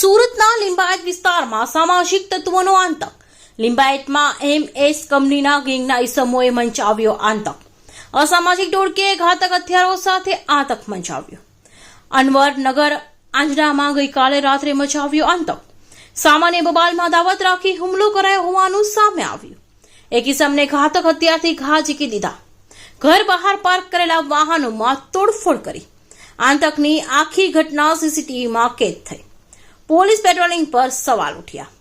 સુરતના લિંબાયત વિસ્તારમાં સામાજિક તત્વોનો આતંક. લિંબાયતમાં એમ એસ કંપનીના ગેંગના ઇસમોએ મંચાવ્યો આતંક. અસામાજિક ટોળકીએ ઘાતક હથિયારો સાથે આતંક મંચાવ્યો. અનવર નગર આંજણામાં ગઈકાલે રાત્રે મચાવ્યો આતંક. સામાન્ય બબાલમાં દાવત રાખી હુમલો કરાયો હોવાનું સામે આવ્યું. એક ઇસમને ઘાતક હથિયારથી ઘા ઝીકી દીધા. ઘર બહાર પાર્ક કરેલા વાહનોમાં તોડફોડ કરી. આતંકની આખી ઘટના સીસીટીવીમાં કેદ થઈ. પોલીસ પેટ્રોલિંગ પર સવાલ ઉઠ્યા.